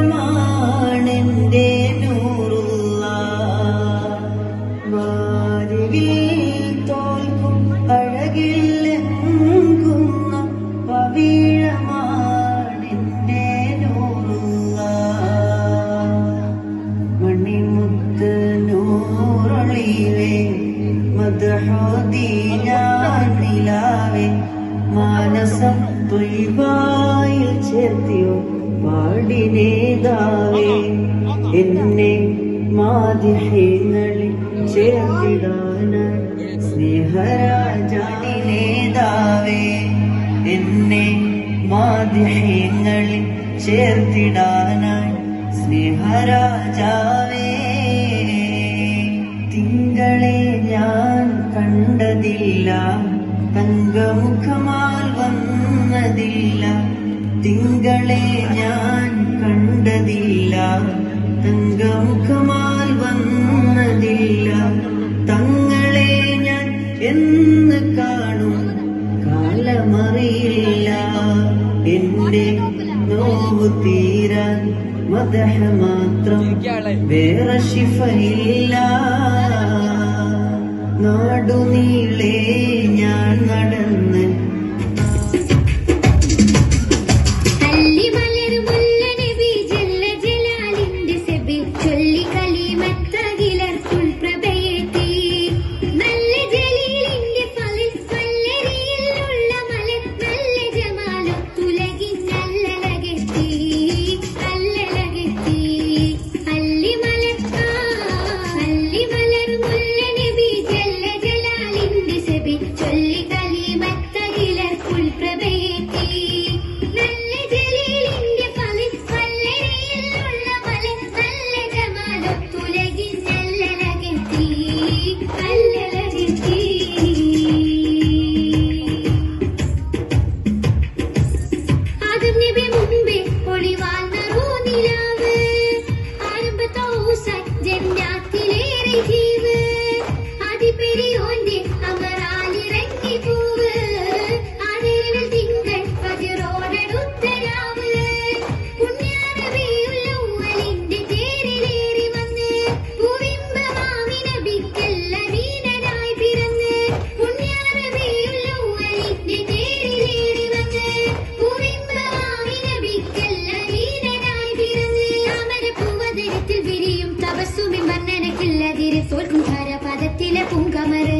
വീഴമാണെന്റെ നൂറുള്ള വാരിവിൽ തോൽക്കും അഴകില്ലെങ്കുന്ന പവിഴമാണെന്റെ നൂറുള്ള മണിമുത്ത് നൂറൊളിവേ മധുഹോദീന നിലാവേ മാനസം തൊയ്വായിൽ ചേർത്തിയോ? പാടിനേതാവേ എന്നെ മാതിഹ്യങ്ങളിൽ ചേർത്തിടാനായി സ്നേഹരാജാതിനേതാവേ എന്നെ മാതിഹ്യങ്ങളിൽ ചേർത്തിടാനായി സ്നേഹരാജാവേ. തിങ്കളെ ഞാൻ കണ്ടതില്ല തങ്കമുഖമാ തിങ്കളെ ഞാൻ കണ്ടതില്ല. തങ്കമുഖമാൽ വന്നതില്ല. തങ്ങളെ ഞാൻ എന്ന് കാണും കാലമറിയില്ല. എന്റെ നോവ് തീരാൻ മദഹ മാത്രം വേറെ ശിഫയില്ല. നാടുനീളേ तुम कमरे